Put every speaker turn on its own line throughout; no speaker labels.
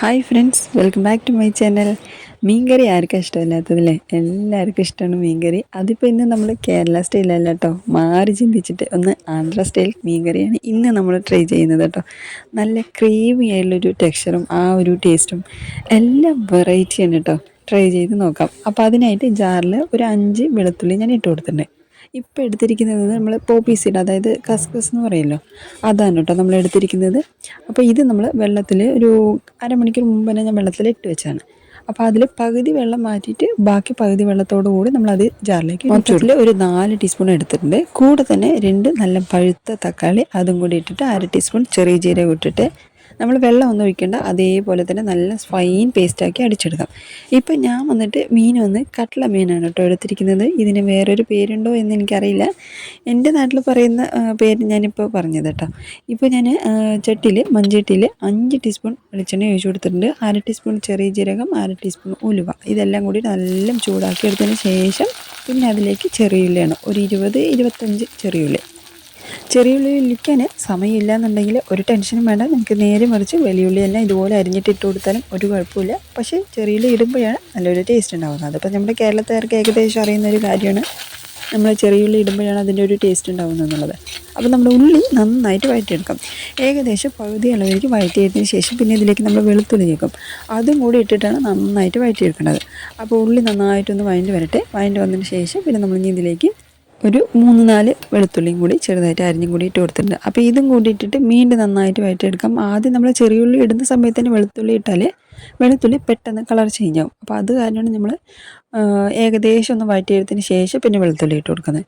Hi friends welcome back to my channel മീൻകറി ആർക്കും ഇഷ്ടമില്ലാത്തതല്ലേ എല്ലാവർക്കും ഇഷ്ടമാണ് മീൻകറി. അതിപ്പോൾ ഇന്ന് നമ്മൾ കേരള സ്റ്റൈലല്ല കേട്ടോ മാറി ചിന്തിച്ചിട്ട് ഒന്ന് ആന്ധ്ര സ്റ്റൈൽ മീൻകറിയാണ് ഇന്ന് നമ്മൾ ട്രൈ ചെയ്യുന്നത് കേട്ടോ നല്ല ക്രീമി ആയിട്ടുള്ളൊരു ടെക്സ്ചറും ആ ഒരു ടേസ്റ്റും എല്ലാം വെറൈറ്റിയാണ് കേട്ടോ ട്രൈ ചെയ്ത് നോക്കാം. അപ്പോൾ അതിനായിട്ട് ജാറിൽ ഒരു അഞ്ച് വെളുത്തുള്ളി ഞാൻ ഇട്ട് കൊടുത്തിട്ടുണ്ട്. ഇപ്പോൾ എടുത്തിരിക്കുന്നത് നമ്മൾ പോപ്പി സീഡ് അതായത് കസ്കസ് എന്ന് പറയുമല്ലോ അതാണ് കേട്ടോ നമ്മൾ എടുത്തിരിക്കുന്നത്. അപ്പോൾ ഇത് നമ്മൾ വെള്ളത്തിൽ ഒരു അരമണിക്കൂർ മുമ്പ് തന്നെ ഞാൻ വെള്ളത്തിൽ ഇട്ട് വെച്ചാണ്. അപ്പോൾ അതിൽ പകുതി വെള്ളം മാറ്റിയിട്ട് ബാക്കി പകുതി വെള്ളത്തോടു കൂടി നമ്മളത് ജാറിലേക്ക് മൊത്തത്തിൽ ഒരു നാല് ടീസ്പൂൺ എടുത്തിട്ടുണ്ട്. കൂടെ തന്നെ രണ്ട് നല്ല പഴുത്ത തക്കാളി അതും കൂടി ഇട്ടിട്ട് അര ടീസ്പൂൺ ചെറിയ ജീരകം ഇട്ടിട്ട് നമ്മൾ വെള്ളം ഒന്നും ഒഴിക്കേണ്ട. അതേപോലെ തന്നെ നല്ല ഫൈൻ പേസ്റ്റാക്കി അടിച്ചെടുക്കാം. ഇപ്പം ഞാൻ വന്നിട്ട് മീൻ വന്ന് കട്ട്ള മീനാണ് കേട്ടോ എടുത്തിരിക്കുന്നത്. ഇതിന് വേറൊരു പേരുണ്ടോ എന്ന് എനിക്കറിയില്ല. എന്റെ നാട്ടിൽ പറയുന്ന പേര് ഞാനിപ്പോൾ പറഞ്ഞത് കേട്ടോ. ഇപ്പോൾ ഞാൻ ചട്ടിയിൽ മൺചട്ടിയിൽ അഞ്ച് ടീസ്പൂൺ വെളിച്ചെണ്ണ ഒഴിച്ചു കൊടുത്തിട്ടുണ്ട്. അര ടീസ്പൂൺ ചെറിയ ജീരകം അര ടീസ്പൂൺ ഉലുവ. ഇതെല്ലാം കൂടി നല്ല ചൂടാക്കി എടുത്തതിന് ശേഷം പിന്നെ അതിലേക്ക് ചെറിയുള്ളിയാണ് ഒരു ഇരുപത് ഇരുപത്തഞ്ച് ചെറിയുള്ളി ചെറിയ ഉള്ളി ഇരിക്കാൻ സമയമില്ല എന്നുണ്ടെങ്കിൽ ഒരു ടെൻഷനും വേണ്ട. നമുക്ക് നേരെ മറിച്ച് വലിയ ഉള്ളി എല്ലാം ഇതുപോലെ അരിഞ്ഞിട്ട് ഇട്ട് കൊടുത്താലും ഒരു കുഴപ്പമില്ല. പക്ഷേ ചെറിയ ഉള്ളി ഇടുമ്പോഴാണ് നല്ലൊരു ടേസ്റ്റ് ഉണ്ടാകുന്നത് അതിപ്പോൾ നമ്മുടെ കേരളത്തുകാർക്ക് ഏകദേശം അറിയുന്ന ഒരു കാര്യമാണ്. നമ്മൾ ചെറിയ ഉള്ളി ഇടുമ്പോഴാണ് അതിന്റെ ഒരു ടേസ്റ്റ് ഉണ്ടാകുന്നത് എന്നുള്ളത്. അപ്പോൾ നമ്മുടെ ഉള്ളി നന്നായിട്ട് വഴറ്റിയെടുക്കാം. ഏകദേശം പകുതി അളവിലേക്ക് വഴറ്റിയതിന് ശേഷം പിന്നെ ഇതിലേക്ക് നമ്മൾ വെളുത്തുള്ളി ചേർക്കും. അതും കൂടി ഇട്ടിട്ടാണ് നന്നായിട്ട് വഴറ്റിയെടുക്കേണ്ടത്. അപ്പോൾ ഉള്ളി നന്നായിട്ടൊന്ന് വഴണ്ടി വരട്ടെ. വഴണ്ടി വന്നതിന് ശേഷം പിന്നെ നമ്മൾ ഇനി ഇതിലേക്ക് ഒരു മൂന്ന് നാല് വെളുത്തുള്ളിയും കൂടി ചെറുതായിട്ട് അരിഞ്ഞും കൂടി ഇട്ട് കൊടുത്തിട്ടുണ്ട്. അപ്പോൾ ഇതും കൂടി ഇട്ടിട്ട് വീണ്ടും നന്നായിട്ട് വഴറ്റിയെടുക്കാം. ആദ്യം നമ്മൾ ചെറിയുള്ളി ഇടുന്ന സമയത്ത് തന്നെ വെളുത്തുള്ളി ഇട്ടാൽ വെളുത്തുള്ളി പെട്ടെന്ന് കളർ ചേഞ്ച് ആവും. അപ്പോൾ അത് കാരണമാണ് നമ്മൾ ഏകദേശം ഒന്ന് വഴറ്റിയെടുത്തതിന് ശേഷം പിന്നെ വെളുത്തുള്ളി ഇട്ട് കൊടുക്കുന്നത്.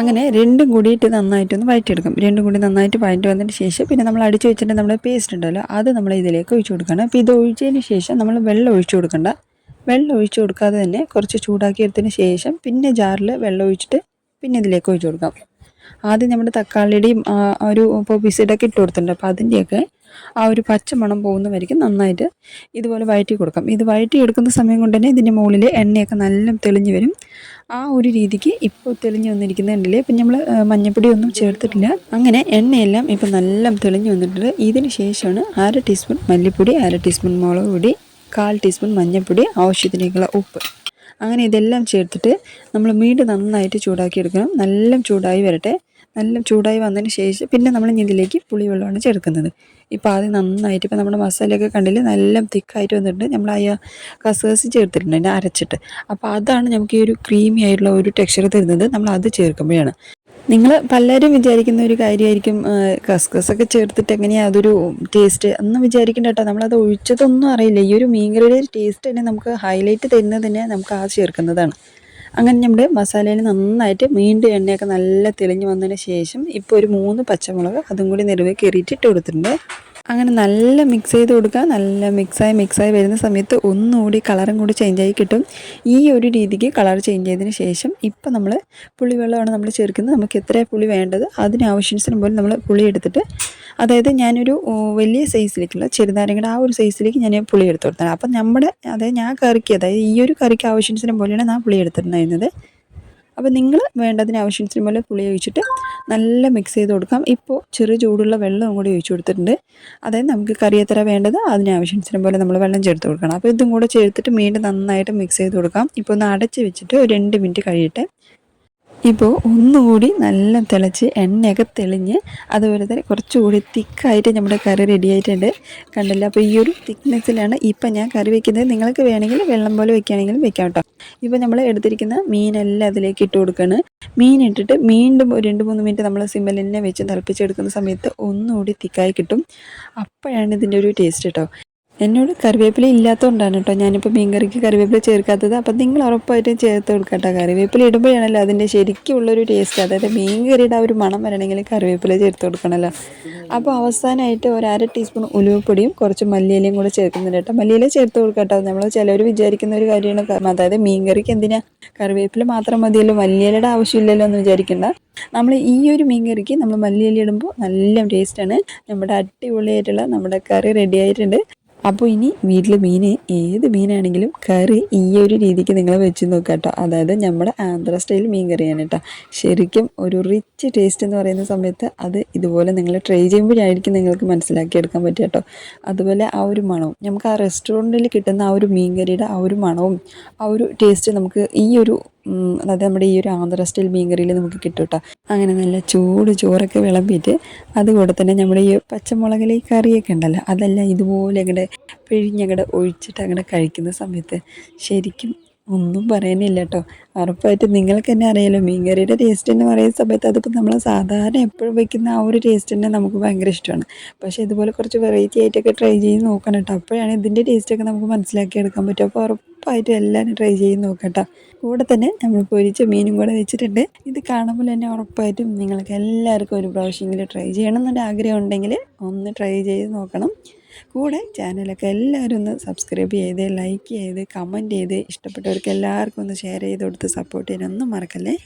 അങ്ങനെ രണ്ടും കൂടിയിട്ട് നന്നായിട്ടൊന്ന് വഴറ്റിയെടുക്കും. രണ്ടും കൂടി നന്നായിട്ട് വഴറ്റി വന്നതിന് ശേഷം പിന്നെ നമ്മൾ അടിച്ചു വെച്ചിട്ട് നമ്മുടെ പേസ്റ്റ് ഉണ്ടല്ലോ അത് നമ്മൾ ഇതിലേക്ക് ഒഴിച്ചു കൊടുക്കണം. അപ്പോൾ ഇത് ഒഴിച്ചതിന് ശേഷം നമ്മൾ വെള്ളം ഒഴിച്ചു കൊടുക്കണ്ട. വെള്ളം ഒഴിച്ചു കൊടുക്കാതെ തന്നെ കുറച്ച് ചൂടാക്കി എടുത്തതിന് ശേഷം പിന്നെ ജാറിൽ വെള്ളം ഒഴിച്ചിട്ട് പിന്നെ ഇതിലേക്ക് ഒഴിച്ചു കൊടുക്കാം. ആദ്യം നമ്മുടെ തക്കാളിയുടെയും ഒരു ഇപ്പോൾ പിസീഡൊക്കെ ഇട്ട് കൊടുത്തിട്ടുണ്ട്. അപ്പോൾ അതിന്റെയൊക്കെ ആ ഒരു പച്ചമണം പോകുന്ന വരയ്ക്കും നന്നായിട്ട് ഇതുപോലെ വഴറ്റി കൊടുക്കാം. ഇത് വഴറ്റി എടുക്കുന്ന സമയം കൊണ്ട് തന്നെ ഇതിന്റെ മുകളിൽ എണ്ണയൊക്കെ നല്ല തെളിഞ്ഞ് വരും. ആ ഒരു രീതിക്ക് ഇപ്പോൾ തെളിഞ്ഞ് വന്നിരിക്കുന്നുണ്ടല്ലേ ഇപ്പം നമ്മൾ മഞ്ഞപ്പൊടി ഒന്നും ചേർത്തിട്ടില്ല. അങ്ങനെ എണ്ണയെല്ലാം ഇപ്പം നല്ല തെളിഞ്ഞ് വന്നിട്ടുണ്ട്. ഇതിന് ശേഷമാണ് അര ടീസ്പൂൺ മല്ലിപ്പൊടി അര ടീസ്പൂൺ മുളക് പൊടി കാൽ ടീസ്പൂൺ മഞ്ഞൾപ്പൊടി ആവശ്യത്തിനേക്കുള്ള ഉപ്പ്. അങ്ങനെ ഇതെല്ലാം ചേർത്തിട്ട് നമ്മൾ വീണ്ടും നന്നായിട്ട് ചൂടാക്കി എടുക്കണം. നല്ല ചൂടായി വരട്ടെ. നല്ല ചൂടായി വന്നതിന് ശേഷം പിന്നെ നമ്മൾ ഇതിലേക്ക് പുളിവെള്ളമാണ് ചേർക്കുന്നത്. ഇപ്പം ആദ്യം നന്നായിട്ട് ഇപ്പോൾ നമ്മുടെ മസാലയൊക്കെ കണ്ടില്ല? നല്ല തിക്കായിട്ട് വന്നിട്ടുണ്ട്. നമ്മൾ ആ കസേഴ്സ് ചേർത്തിട്ടുണ്ട് അതിന്റെ അരച്ചിട്ട്. അപ്പോൾ അതാണ് നമുക്ക് ഈ ഒരു ക്രീമി ആയിട്ടുള്ള ഒരു ടെക്സ്ചർ തരുന്നത്. നമ്മൾ അത് ചേർക്കുമ്പോഴാണ്. നിങ്ങൾ പലരും വിചാരിക്കുന്ന ഒരു കാര്യമായിരിക്കും കസ്കസൊക്കെ ചേർത്തിട്ട് എങ്ങനെയാണ് അതൊരു ടേസ്റ്റ് എന്ന് വിചാരിക്കേണ്ട കേട്ടോ നമ്മളത് ഒഴിച്ചതൊന്നും അറിയില്ല. ഈ ഒരു മീൻകറിയുടെ ടേസ്റ്റ് തന്നെ നമുക്ക് ഹൈലൈറ്റ് തരുന്നത് തന്നെ നമുക്ക് ആ ചേർക്കുന്നതാണ്. അങ്ങനെ നമ്മുടെ മസാലയിൽ നന്നായിട്ട് വീണ്ടും എണ്ണയൊക്കെ നല്ല തെളിഞ്ഞ് വന്നതിന് ശേഷം ഇപ്പോൾ ഒരു മൂന്ന് പച്ചമുളക് അതും കൂടി നിറവേ കയറിയിട്ട് ഇട്ട് കൊടുത്തിട്ടുണ്ട്. അങ്ങനെ നല്ല മിക്സ് ചെയ്ത് കൊടുക്കുക. നല്ല മിക്സായി മിക്സായി വരുന്ന സമയത്ത് ഒന്നുകൂടി കളറും കൂടി ചേഞ്ചായി കിട്ടും. ഈ ഒരു രീതിക്ക് കളർ ചേഞ്ച് ചെയ്തതിന് ശേഷം ഇപ്പം നമ്മൾ പുളിവെള്ളമാണ് നമ്മൾ ചേർക്കുന്നത്. നമുക്ക് എത്ര പുളി വേണ്ടത്? അതിനാവശ്യത്തിന് പോലും നമ്മൾ പുളി എടുത്തിട്ട് അതായത് ഞാനൊരു വലിയ സൈസിലേക്കുള്ള ചെറുനാരങ്ങയുടെ ആ ഒരു സൈസിലേക്ക് ഞാൻ പുളി എടുത്ത് കൊടുത്തത് അപ്പം നമ്മുടെ അതായത് ഞാൻ കറിക്ക് അതായത് ഈ ഒരു കറിക്ക് ആവശ്യത്തിന് പോലെയാണ് ഞാൻ പുളി എടുത്തിട്ടുണ്ടായിരുന്നത് അപ്പോൾ നിങ്ങൾ വേണ്ടതിന് ആവശ്യത്തിന് പോലെ പുളി ഒഴിച്ചിട്ട് നല്ല മിക്സ് ചെയ്ത് കൊടുക്കാം. ഇപ്പോൾ ചെറു ചൂടുള്ള വെള്ളം കൂടി ഒഴിച്ചു കൊടുത്തിട്ടുണ്ട്. അതായത് നമുക്ക് കറി എത്ര വേണ്ടത് അതിന് ആവശ്യത്തിന് പോലെ നമ്മൾ വെള്ളം ചേർത്ത് കൊടുക്കണം. അപ്പോൾ ഇതും കൂടെ ചേർത്തിട്ട് വീണ്ടും നന്നായിട്ട് മിക്സ് ചെയ്ത് കൊടുക്കാം. ഇപ്പോൾ ഒന്ന് അടച്ച് വെച്ചിട്ട് ഒരു രണ്ട് മിനിറ്റ് കഴിയട്ടെ. ഇപ്പോൾ ഒന്നുകൂടി നല്ല തിളച്ച് എണ്ണയൊക്കെ തെളിഞ്ഞ് അതുപോലെ തന്നെ കുറച്ചുകൂടി തിക്കായിട്ട് നമ്മുടെ കറി റെഡി ആയിട്ടുണ്ട്. കണ്ടല്ലോ? അപ്പോൾ ഈ ഒരു തിക്നെസ്സിലാണ് ഇപ്പം ഞാൻ കറി വെക്കുന്നത്. നിങ്ങൾക്ക് വേണമെങ്കിൽ വെള്ളം പോലെ വെക്കുകയാണെങ്കിലും വെക്കാം കേട്ടോ. ഇപ്പോൾ നമ്മൾ എടുത്തിരിക്കുന്ന മീനെല്ലാം അതിലേക്ക് ഇട്ട് കൊടുക്കുകയാണ് മീൻ ഇട്ടിട്ട് വീണ്ടും ഒരു രണ്ട് മൂന്ന് മിനിറ്റ് നമ്മൾ സിമ്മലിനെ വെച്ച് തിളപ്പിച്ചെടുക്കുന്ന സമയത്ത് ഒന്നുകൂടി തിക്കായി കിട്ടും. അപ്പോഴാണ് ഇതിന്റെ ഒരു ടേസ്റ്റ് കേട്ടോ. എന്നോട് കറിവേപ്പില ഇല്ലാത്തതുകൊണ്ടാണ് കേട്ടോ ഞാനിപ്പോൾ മീൻകറിക്ക് കറിവേപ്പില ചേർക്കാത്തത്. അപ്പം നിങ്ങൾ ഉറപ്പായിട്ടും ചേർത്ത് കൊടുക്കട്ടോ. കറിവേപ്പില ഇടുമ്പോഴാണല്ലോ അതിന്റെ ശരിക്കുള്ളൊരു ടേസ്റ്റ് അതായത് മീൻ മീൻകറിയുടെ ആ ഒരു മണം വരണമെങ്കിൽ കറിവേപ്പില ചേർത്ത് കൊടുക്കണമല്ലോ അപ്പോൾ അവസാനമായിട്ട് ഒരു അര ടീസ്പൂൺ ഉലുവപ്പൊടിയും കുറച്ച് മല്ലിയിലയും കൂടെ ചേർക്കുന്നുണ്ട് കേട്ടോ മല്ലിയില ചേർത്ത് കൊടുക്കട്ടോ. നമ്മൾ ചിലർ വിചാരിക്കുന്ന ഒരു കാര്യമാണ് അതായത് മീൻകറിക്ക് എന്തിനാ കറിവേപ്പില മാത്രം മതിയല്ലോ മല്ലിയിലയുടെ ആവശ്യമില്ലല്ലോ എന്ന് വിചാരിക്കേണ്ട. നമ്മൾ ഈ ഒരു മീൻ കറിക്ക് നമ്മൾ മല്ലിയില ഇടുമ്പോൾ നല്ല ടേസ്റ്റാണ് നമ്മുടെ അടിപൊളിയായിട്ടുള്ള നമ്മുടെ കറി റെഡി ആയിട്ടുണ്ട്. അപ്പോൾ ഇനി വീട്ടിൽ മീൻ ഏത് മീനാണെങ്കിലും കറി ഈ ഒരു രീതിക്ക് നിങ്ങൾ വെച്ച് നോക്കുക കേട്ടോ. അതായത് നമ്മുടെ ആന്ധ്ര സ്റ്റൈൽ മീൻ കറിയാണ് കേട്ടോ. ശരിക്കും ഒരു റിച്ച് ടേസ്റ്റ് എന്ന് പറയുന്ന സമയത്ത് അത് ഇതുപോലെ നിങ്ങൾ ട്രൈ ചെയ്യുമ്പോഴായിരിക്കും നിങ്ങൾക്ക് മനസ്സിലാക്കിയെടുക്കാൻ പറ്റുക കേട്ടോ. അതുപോലെ ആ ഒരു മണവും നമുക്ക് ആ റെസ്റ്റോറന്റിൽ കിട്ടുന്ന ആ ഒരു മീൻ കറിയുടെ ആ ഒരു മണവും ആ ഒരു ടേസ്റ്റ് നമുക്ക് ഈ ഒരു അതായത് നമ്മുടെ ഈ ഒരു ആന്ധ്ര സ്റ്റൈൽ മീൻ കറിയിൽ നമുക്ക് കിട്ടും കേട്ടോ അങ്ങനെ നല്ല ചൂട് ചോറൊക്കെ വിളമ്പിയിട്ട് അതുകൂടെ തന്നെ നമ്മുടെ ഈ പച്ചമുളകിൽ ഈ കറിയൊക്കെ ഉണ്ടല്ലോ അതെല്ലാം ഇതുപോലെ അങ്ങോട്ട് പിഴിഞ്ഞങ്ങോട്ട് ഒഴിച്ചിട്ട് അങ്ങനെ കഴിക്കുന്ന സമയത്ത് ശരിക്കും ഒന്നും പറയാനില്ല കേട്ടോ ഉറപ്പായിട്ട് നിങ്ങൾക്ക് തന്നെ അറിയാലോ മീൻകറിയുടെ ടേസ്റ്റ് എന്ന് പറയുന്ന സമയത്ത് അതിപ്പോൾ നമ്മൾ സാധാരണ എപ്പോഴും വെക്കുന്ന ആ ഒരു ടേസ്റ്റ് തന്നെ നമുക്ക് ഭയങ്കര ഇഷ്ടമാണ്. പക്ഷേ ഇതുപോലെ കുറച്ച് വെറൈറ്റി ആയിട്ടൊക്കെ ട്രൈ ചെയ്ത് നോക്കണം കേട്ടോ അപ്പോഴാണ് ഇതിന്റെ ടേസ്റ്റൊക്കെ നമുക്ക് മനസ്സിലാക്കി എടുക്കാൻ പറ്റും അപ്പോൾ ഉറപ്പായിട്ടും എല്ലാവരും ട്രൈ ചെയ്ത് നോക്കട്ടോ. കൂടെ തന്നെ നമ്മൾ പൊരിച്ച മീനും കൂടെ വെച്ചിട്ടുണ്ട്. ഇത് കാണുമ്പോൾ തന്നെ ഉറപ്പായിട്ടും നിങ്ങൾക്ക് എല്ലാവർക്കും ഒരു പ്രാവശ്യമെങ്കിലും ട്രൈ ചെയ്യണം എന്നൊരു ആഗ്രഹം ഉണ്ടെങ്കിൽ ഒന്ന് ട്രൈ ചെയ്ത് നോക്കണം. കൂടെ ചാനലൊക്കെ എല്ലാവരും ഒന്ന് സബ്സ്ക്രൈബ് ചെയ്ത് ലൈക്ക് ചെയ്ത് കമന്റ് ചെയ്ത് ഇഷ്ടപ്പെട്ടവർക്ക് എല്ലാവർക്കും ഒന്ന് ഷെയർ ചെയ്ത് കൊടുത്ത് സപ്പോർട്ട് ചെയ്യാനൊന്നും മറക്കല്ലേ?